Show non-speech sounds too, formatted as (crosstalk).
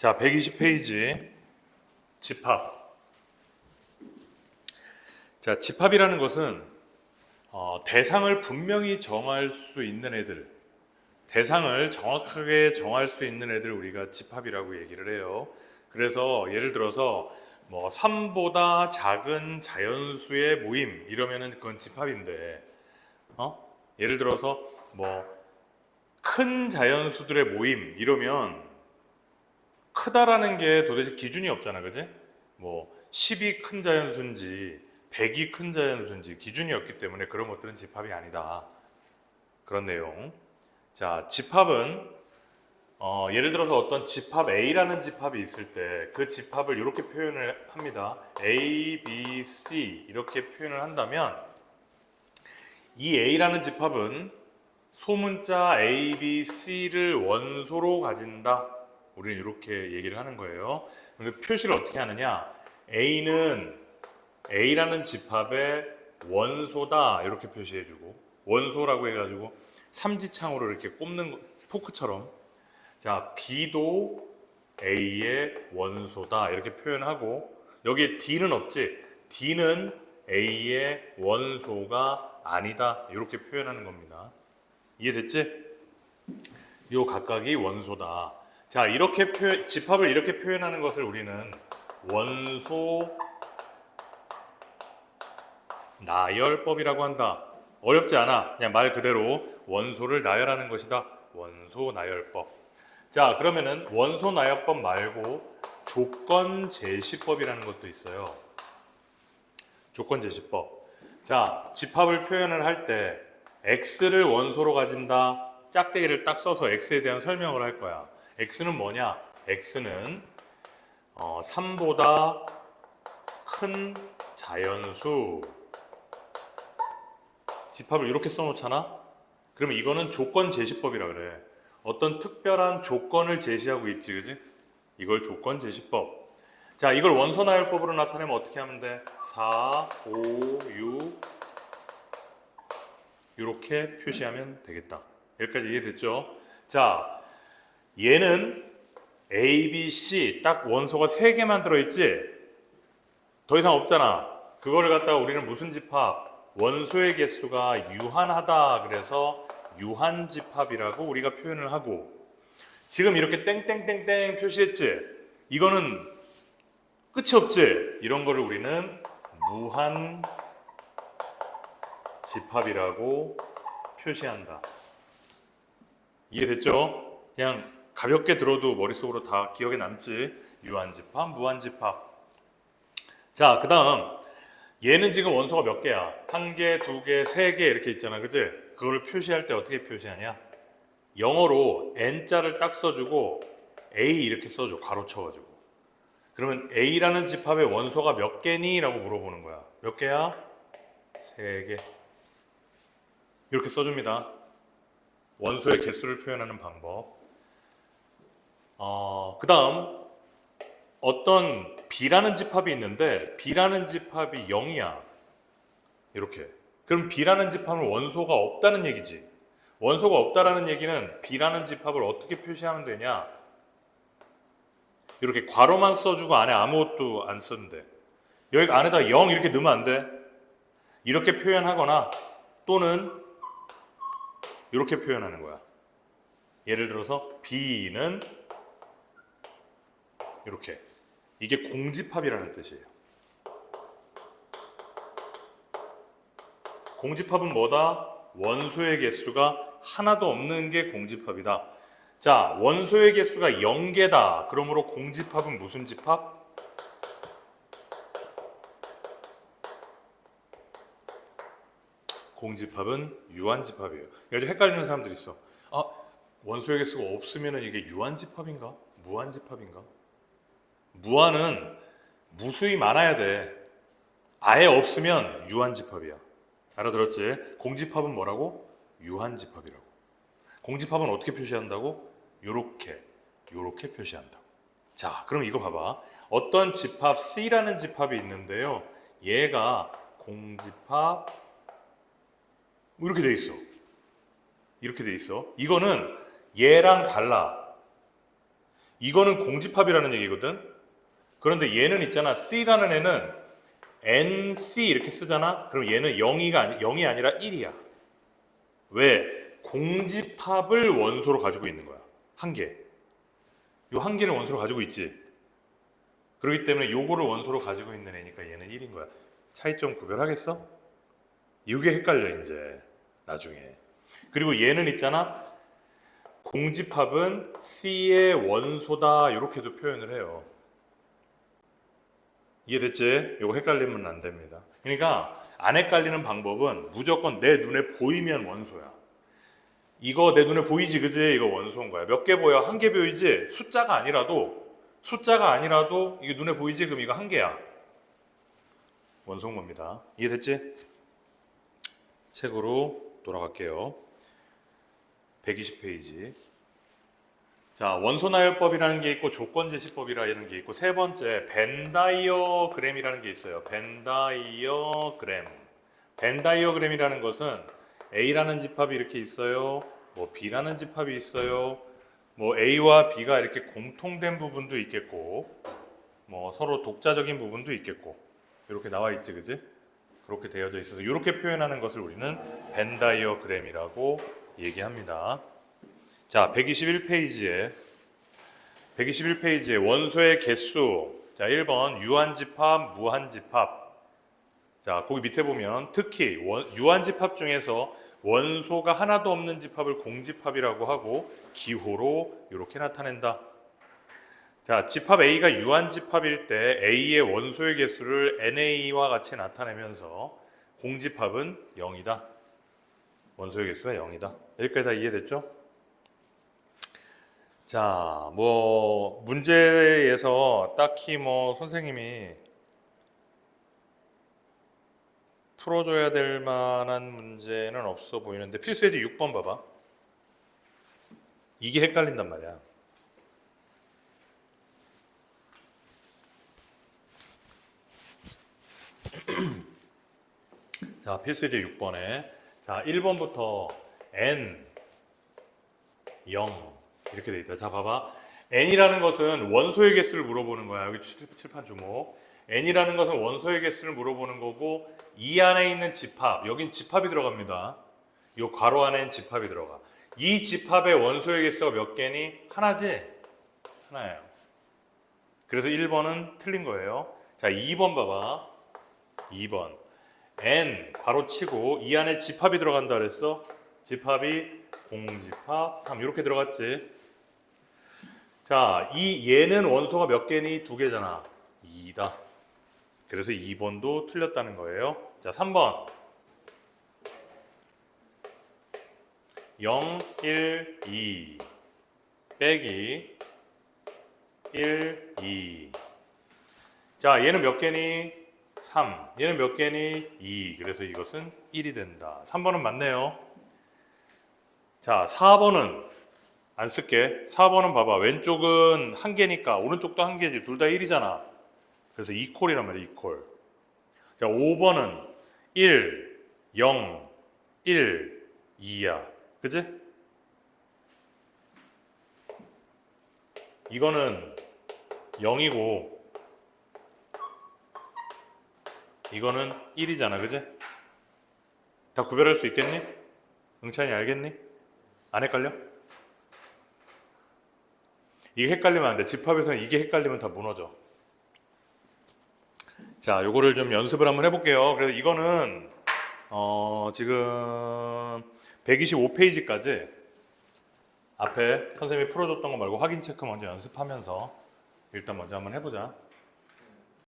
자, 120페이지 집합. 자, 집합이라는 것은 어, 대상을 분명히 정할 수 있는 애들, 대상을 정확하게 정할 수 있는 애들 우리가 집합이라고 얘기를 해요. 그래서 예를 들어서 뭐 3보다 작은 자연수의 모임 이러면은 그건 집합인데, 어? 예를 들어서 뭐 큰 자연수들의 모임 이러면 크다라는 게 도대체 기준이 없잖아, 그지? 뭐 10이 큰 자연수인지 100이 큰 자연수인지 기준이 없기 때문에 그런 것들은 집합이 아니다. 그런 내용. 자, 집합은 어, 예를 들어서 어떤 집합 A라는 집합이 있을 때 그 집합을 이렇게 표현을 합니다. A, B, C 이렇게 표현을 한다면 이 A라는 집합은 소문자 A, B, C를 원소로 가진다. 우리는 이렇게 얘기를 하는 거예요. 근데 표시를 어떻게 하느냐? A는 A라는 집합의 원소다. 이렇게 표시해주고 원소라고 해가지고 삼지창으로 이렇게 꼽는 거- 포크처럼. 자 B도 A의 원소다. 이렇게 표현하고 여기에 D는 없지? D는 A의 원소가 아니다. 이렇게 표현하는 겁니다. 이해됐지? 요 각각이 원소다 자 이렇게 표, 집합을 이렇게 표현하는 것을 우리는 원소 나열법이라고 한다. 어렵지 않아. 그냥 말 그대로 원소를 나열하는 것이다. 원소 나열법. 자, 그러면은 원소 나열법 말고 조건 제시법이라는 것도 있어요. 조건 제시법. 자, 집합을 표현을 할 때 x를 원소로 가진다. 짝대기를 딱 써서 x에 대한 설명을 할 거야. X는 뭐냐? x는 어, 3보다 큰 자연수 집합을 이렇게 써놓잖아? 그러면 이거는 조건 제시법이라 그래. 어떤 특별한 조건을 제시하고 있지, 그지? 이걸 조건 제시법. 자, 이걸 원소 나열법으로 나타내면 어떻게 하면 돼? 4, 5, 6 이렇게 표시하면 되겠다. 여기까지 이해됐죠? 자, 얘는 A, B, C 딱 원소가 3개만 들어있지? 더 이상 없잖아. 그거를 갖다가 우리는 무슨 집합? 원소의 개수가 유한하다 그래서 유한집합이라고 우리가 표현을 하고 지금 이렇게 땡땡땡땡 표시했지? 이거는 끝이 없지? 이런 거를 우리는 무한 집합이라고 표시한다. 이해됐죠? 그냥 가볍게 들어도 머릿속으로 다 기억에 남지? 유한집합, 무한집합. 자, 그 다음 얘는 지금 원소가 몇 개야? 한 개, 두 개, 세 개 이렇게 있잖아. 그지? 그걸 표시할 때 어떻게 표시하냐? 영어로 n자를 딱 써주고 a 이렇게 써줘. 가로 쳐가지고. 그러면 a라는 집합의 원소가 몇 개니? 라고 물어보는 거야. 몇 개야? 세 개. 이렇게 써줍니다. 원소의 개수를 표현하는 방법. 어, 그 다음 어떤 B라는 집합이 있는데 B라는 집합이 0이야. 이렇게. 그럼 B라는 집합은 원소가 없다는 얘기지. 원소가 없다라는 얘기는 B라는 집합을 어떻게 표시하면 되냐? 이렇게 괄호만 써주고 안에 아무것도 안 쓰는데 여기 안에다 0 이렇게 넣으면 안 돼. 이렇게 표현하거나 또는 이렇게 표현하는 거야. 예를 들어서 B는 이렇게 이게 공집합이라는 뜻이에요. 공집합은 뭐다? 원소의 개수가 하나도 없는 게 공집합이다. 자, 원소의 개수가 0개다. 그러므로 공집합은 무슨 집합? 공집합은 유한집합이에요. 요즘 헷갈리는 사람들 있어. 아, 원소의 개수가 없으면 이게 유한집합인가? 무한집합인가? 무한은 무수히 많아야 돼. 아예 없으면 유한집합이야. 알아들었지? 공집합은 뭐라고? 유한집합이라고. 공집합은 어떻게 표시한다고? 요렇게, 요렇게 표시한다고. 자, 그럼 이거 봐봐. 어떤 집합 C라는 집합이 있는데요. 얘가 공집합 이렇게 돼 있어. 이렇게 돼 있어. 이거는 얘랑 달라. 이거는 공집합이라는 얘기거든. 그런데 얘는 있잖아. C라는 애는 NC 이렇게 쓰잖아. 그럼 얘는 0이가 아니 0이 아니라 1이야. 왜? 공집합을 원소로 가지고 있는 거야. 한 개. 요 한 개를 원소로 가지고 있지. 그렇기 때문에 요거를 원소로 가지고 있는 애니까 얘는 1인 거야. 차이점 구별하겠어? 이게 헷갈려 이제 나중에. 그리고 얘는 있잖아. 공집합은 C의 원소다 이렇게도 표현을 해요. 이해됐지? 이거 헷갈리면 안 됩니다. 그러니까 안 헷갈리는 방법은 무조건 내 눈에 보이면 원소야. 이거 내 눈에 보이지, 그지? 이거 원소인 거야. 몇 개 보여? 한 개 보이지? 숫자가 아니라도 숫자가 아니라도 이게 눈에 보이지? 그럼 이거 한 개야. 원소인 겁니다. 이해됐지? 책으로 돌아갈게요. 120페이지. 자, 원소나열법이라는 게 있고 조건제시법이라는 게 있고 세 번째 벤다이어그램이라는 게 있어요. 벤다이어그램. 벤다이어그램이라는 것은 A라는 집합이 이렇게 있어요. 뭐 B라는 집합이 있어요. 뭐 A와 B가 이렇게 공통된 부분도 있겠고 뭐 서로 독자적인 부분도 있겠고 이렇게 나와 있지, 그지? 그렇게 되어져 있어서 이렇게 표현하는 것을 우리는 벤다이어그램이라고 얘기합니다. 자, 121페이지에 121페이지에 원소의 개수. 자, 1번 유한집합, 무한집합. 자, 거기 밑에 보면 특히 원, 유한집합 중에서 원소가 하나도 없는 집합을 공집합이라고 하고 기호로 이렇게 나타낸다. 자, 집합 A가 유한집합일 때 A의 원소의 개수를 NA와 같이 나타내면서 공집합은 0이다. 원소의 개수가 0이다. 여기까지 다 이해됐죠? 자, 뭐 문제에서 딱히 뭐 선생님이 풀어줘야 될 만한 문제는 없어 보이는데 필수예제 6번 봐봐. 이게 헷갈린단 말이야. (clears throat) 자, 필수예제 6번에 자, 1번부터 n 0 이렇게 돼 있다. 자, 봐봐. n이라는 것은 원소의 개수를 물어보는 거야. 여기 칠- 칠판 주목. n이라는 것은 원소의 개수를 물어보는 거고 이 안에 있는 집합, 여긴 집합이 들어갑니다. 요 괄호 안에는 집합이 들어가. 이 집합의 원소의 개수가 몇 개니? 하나지? 하나예요. 그래서 1번은 틀린 거예요. 자, 2번 봐봐. 2번. n 괄호 치고 이 안에 집합이 들어간다 그랬어. 집합이 공집합 3 이렇게 들어갔지. 자, 이 얘는 원소가 몇 개니? 두 개잖아. 2다. 그래서 2번도 틀렸다는 거예요. 자, 3번. 0, 1, 2 빼기 1, 2 자, 얘는 몇 개니? 3. 얘는 몇 개니? 2. 그래서 이것은 1이 된다. 3번은 맞네요. 자, 4번은 안 쓸게. 4번은 봐봐. 왼쪽은 한 개니까 오른쪽도 한 개지. 둘 다 1이잖아. 그래서 이퀄이란 말이야, 이퀄. 자, 5번은 1, 0, 1, 2야. 그지? 이거는 0이고 이거는 1이잖아. 그지? 다 구별할 수 있겠니? 응찬이 알겠니? 안 헷갈려? 이게 헷갈리면 안 돼. 집합에서는 이게 헷갈리면 다 무너져. 자, 요거를 좀 연습을 한번 해볼게요. 그래서 이거는 어, 지금 125페이지까지 앞에 선생님이 풀어줬던 거 말고 확인 체크 먼저 연습하면서 일단 먼저 한번 해보자.